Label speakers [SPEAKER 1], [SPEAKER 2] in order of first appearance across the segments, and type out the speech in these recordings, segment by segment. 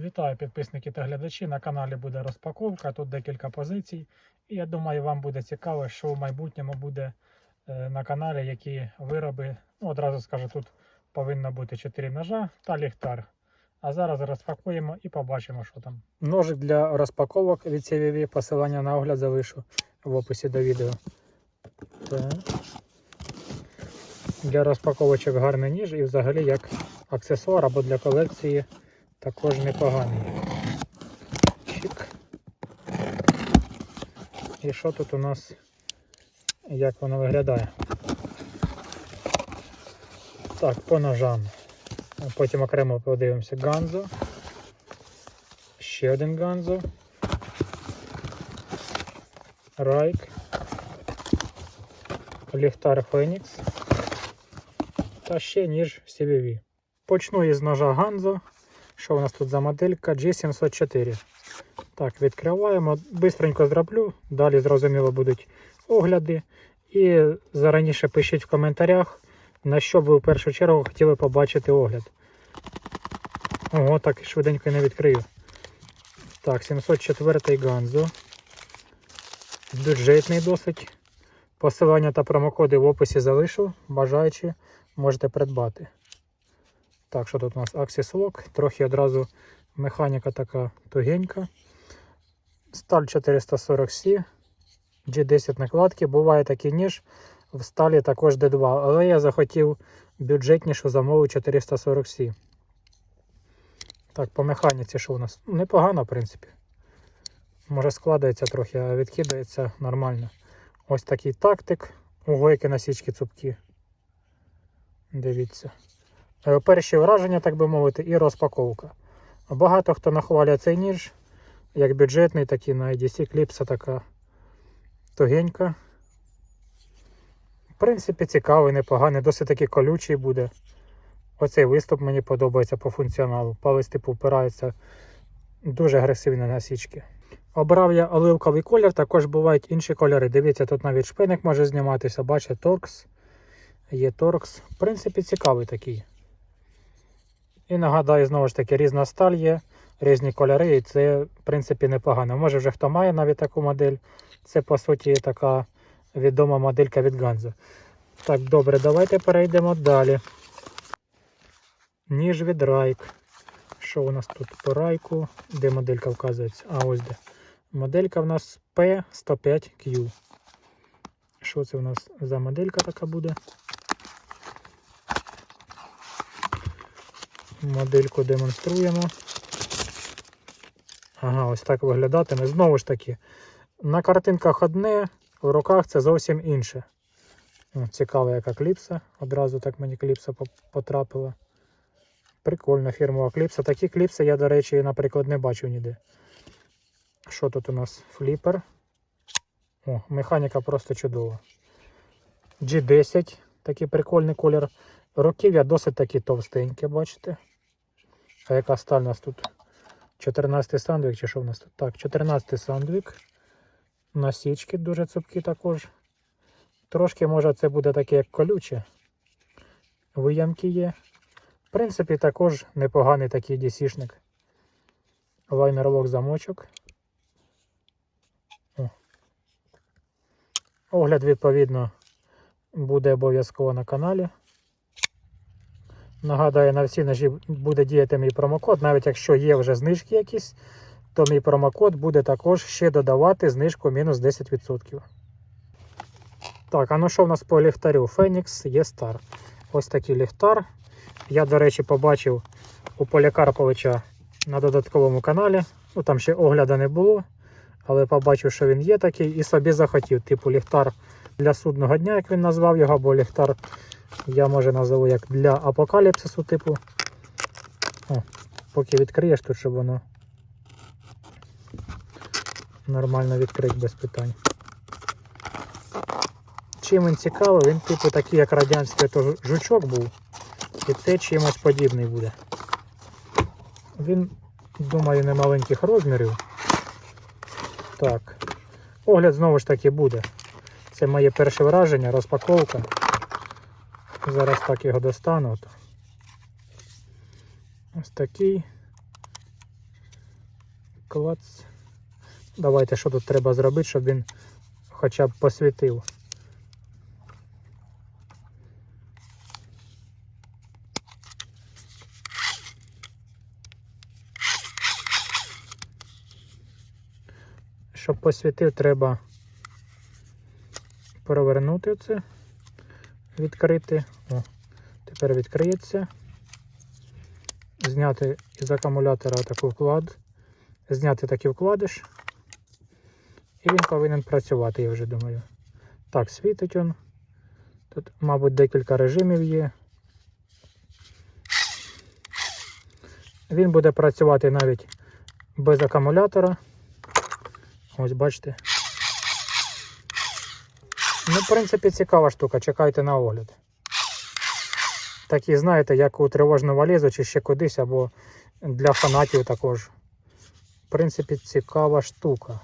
[SPEAKER 1] Вітаю підписники та глядачі. На каналі буде розпаковка. Тут декілька позицій. І я думаю, вам буде цікаво, що в майбутньому буде е, на каналі, які вироби. Ну, одразу скажу, тут повинно бути 4 ножа та ліхтар. А зараз розпакуємо і побачимо, що там. Ножик для розпаковок від CVV, посилання на огляд залишу в описі до відео. Так. Для розпаковочок гарний ніж і взагалі як аксесуар або для колекції також непоганий. Чик. І що тут у нас, як воно виглядає? Так, по ножам. Потім окремо подивимося Ганзо. Ще один Ганзо. Райк. Ліхтар Фенікс. Та ще ніж CVV. Почну із ножа Ганзо. Що у нас тут за моделька? G704. Так, відкриваємо. Бистренько зроблю. Далі, зрозуміло, будуть огляди. І зараніше пишіть в коментарях, на що ви в першу чергу хотіли побачити огляд. Ого, так швиденько не відкрию. Так, 704 Ганзо. Бюджетний досить. Посилання та промокоди в описі залишу. Бажаючи, можете придбати. Так, що тут у нас Axis Lock, трохи одразу механіка така тугенька. Сталь 440C, G10 накладки. Буває такий ніж, в сталі також D2, але я захотів бюджетнішу замову 440C. Так, по механіці що у нас? Ну, Непогано, в принципі. Може складається трохи, а відкидається нормально. Ось такий тактик. Угойки насічки цупкі. Дивіться. Е, Перші враження, так би мовити, і розпаковка. Багато хто нахвалює цей ніж, як бюджетний, так і на IDC кліпса така тугенька. В принципі, цікавий, непоганий, досить таки колючий буде. Оцей виступ мені подобається по функціоналу. Палець типу впирається дуже агресивні насічки. Обрав я оливковий колір, також бувають інші кольори. Дивіться, тут навіть шпиник може зніматися, бачите, торкс. Є торкс. В принципі, цікавий такий. І нагадаю, знову ж таки, різна сталь є, різні кольори, і це, в принципі, непогано. Може вже хто має навіть таку модель. Це, по суті, така відома моделька від Ганзо. Так, добре, давайте перейдемо далі. Ніж від Райк. Що у нас тут по райку? Де моделька вказується? А, ось де. Моделька в нас P105Q. Що це у нас за моделька така буде? Модельку демонструємо. Ага, ось так виглядатиме. Знову ж таки, на картинках одне, в руках це зовсім інше. Цікава яка кліпса. Одразу так мені кліпса потрапила. Прикольна фірмова кліпса. Такі кліпси я, до речі, наприклад, не бачив ніде. Що тут у нас? Фліпер. О, механіка просто чудова. G10, такий прикольний колір. Руків'я досить такі товстеньке, бачите? А яка сталь у нас тут? 14 сандвік, чи що в нас тут? Так, 14 сандвік. Насічки дуже цупкі також. Трошки, може, це буде таке, як колюче. Виямки є. В принципі, також непоганий такий DC-шник. Лайнер-лок замочок. О. Огляд, відповідно, буде обов'язково на каналі. Нагадаю, на всі ножі буде діяти мій промокод. Навіть якщо є вже знижки якісь, то мій промокод буде також ще додавати знижку мінус 10%. Так, а ну що в нас по ліхтарю? Phoenix є Star. Ось такий ліхтар. Я, до речі, побачив у Полякарповича на додатковому каналі. Ну там ще огляду не було, але побачив, що він є такий, і собі захотів. Типу ліхтар для судного дня, як він назвав його, або ліхтар я може назову як для апокаліпсису, типу. О, поки відкриєш тут, щоб воно нормально відкрить без питань. Чим він цікавий, він типу такий, як радянський то жучок був. І це чимось подібний буде. Він, думаю, не маленьких розмірів. Так. Огляд знову ж таки буде. Це моє перше враження, розпаковка. Зараз так його достану. Ось такий. Клац. Давайте, що тут треба зробити, щоб він хоча б посвітив. Щоб посвітив, треба провернути це, відкрити. О, тепер відкриється. Зняти із акумулятора такий вклад, зняти такий вкладиш. І він повинен працювати, я вже думаю. Так, світить він. Тут, мабуть, декілька режимів є. Він буде працювати навіть без акумулятора. Ось бачите. Ну, в принципі, цікава штука, чекайте на огляд. Такі, знаєте, як у тривожну валізу чи ще кудись, або для фанатів також. В принципі, цікава штука.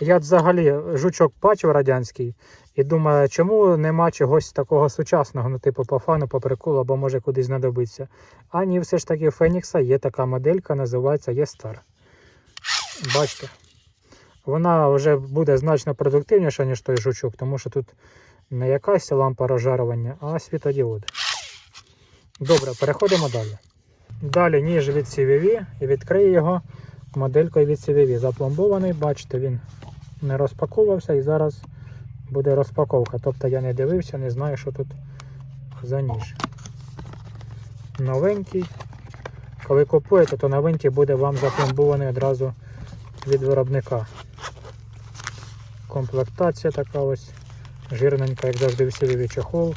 [SPEAKER 1] Я взагалі жучок бачив радянський і думаю, чому нема чогось такого сучасного, ну, типу по фану, по приколу, або може кудись знадобиться. А ні, все ж таки у Фенікса є така моделька, називається Є-Star. Бачите? Вона вже буде значно продуктивніша, ніж той жучок, тому що тут не якась лампа розжарювання, а світодіоди. Добре, переходимо далі. Далі ніж від CVV і відкрию його моделькою від CVV. Запломбований, бачите, він не розпаковувався і зараз буде розпаковка. Тобто я не дивився, не знаю, що тут за ніж. Новенький. Коли купуєте, то новенький буде вам запломбований одразу від виробника. Комплектація така ось жирненька, як завжди в CVV чохол.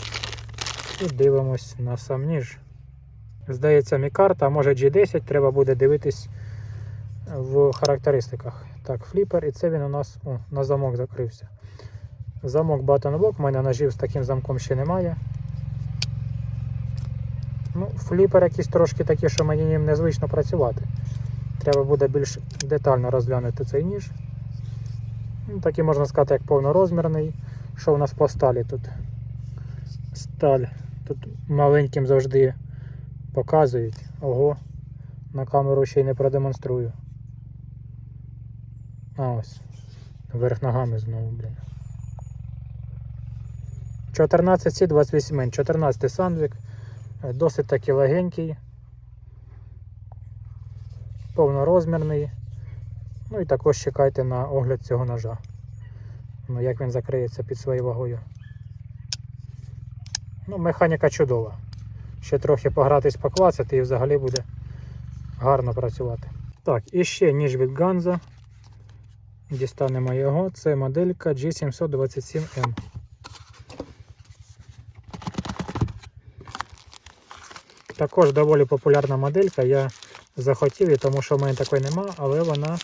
[SPEAKER 1] І дивимось на сам ніж. Здається, мікарта, а може G10, треба буде дивитись в характеристиках. Так, фліпер, і це він у нас о, на замок закрився. Замок Lock, у мене ножів з таким замком ще немає. Ну, фліпер якийсь трошки такий, що мені ним незвично працювати. Треба буде більш детально розглянути цей ніж. Ну, такий можна сказати, як повнорозмірний. Що у нас по сталі тут? Сталь. Тут маленьким завжди показують. Ого, на камеру ще й не продемонструю. А ось. Верх ногами знову, блін. 14 сі 28 м 14 сандвік. Досить таки легенький. Повнорозмірний. Ну і також чекайте на огляд цього ножа. Ну, як він закриється під своєю вагою. Ну, механіка чудова. Ще трохи погратись, поклацати і взагалі буде гарно працювати. Так, і ще ніж від Ганза. Дістанемо його. Це моделька G727M. Також доволі популярна моделька. Я захотів її, тому що в мене такої нема, але вона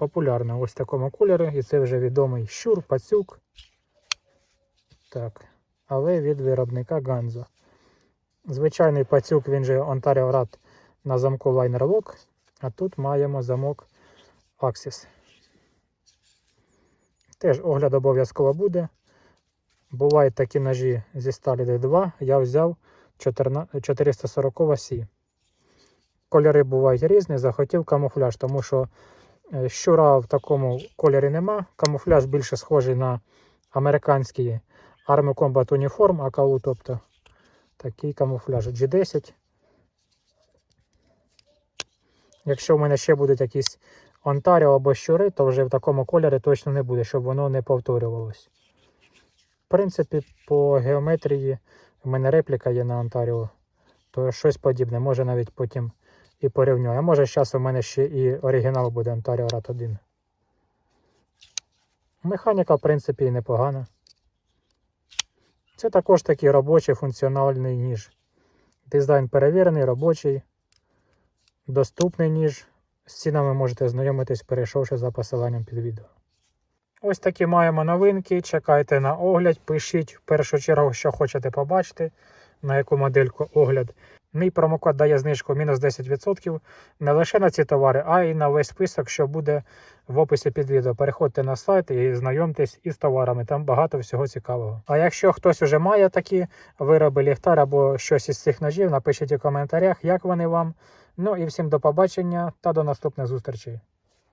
[SPEAKER 1] популярна. Ось в такому кольорі. І це вже відомий щур, пацюк. Так. Але від виробника Ганзо. Звичайний пацюк, він же Ontario Rat на замку Liner Lock. А тут маємо замок Axis. Теж огляд обов'язково буде. Бувають такі ножі зі сталі D2. Я взяв 440 C. Кольори бувають різні, захотів камуфляж, тому що щура в такому кольорі нема. Камуфляж більше схожий на американський Army Combat Uniform АКУ, тобто такий камуфляж G10. Якщо в мене ще будуть якісь Онтаріо або щури, то вже в такому кольорі точно не буде, щоб воно не повторювалось. В принципі, по геометрії в мене репліка є на Онтаріо, то щось подібне, може навіть потім і порівнюю. А може зараз у мене ще і оригінал буде Ontario Rat 1. Механіка, в принципі, і непогана. Це також такий робочий функціональний ніж. Дизайн перевірений, робочий, доступний ніж. З цінами можете знайомитись, перейшовши за посиланням під відео. Ось такі маємо новинки. Чекайте на огляд, пишіть в першу чергу, що хочете побачити, на яку модельку огляд. Мій промокод дає знижку мінус 10% не лише на ці товари, а й на весь список, що буде в описі під відео. Переходьте на сайт і знайомтесь із товарами, там багато всього цікавого. А якщо хтось уже має такі вироби, ліхтар або щось із цих ножів, напишіть у коментарях, як вони вам, Ну і всім до побачення та до наступних зустрічей.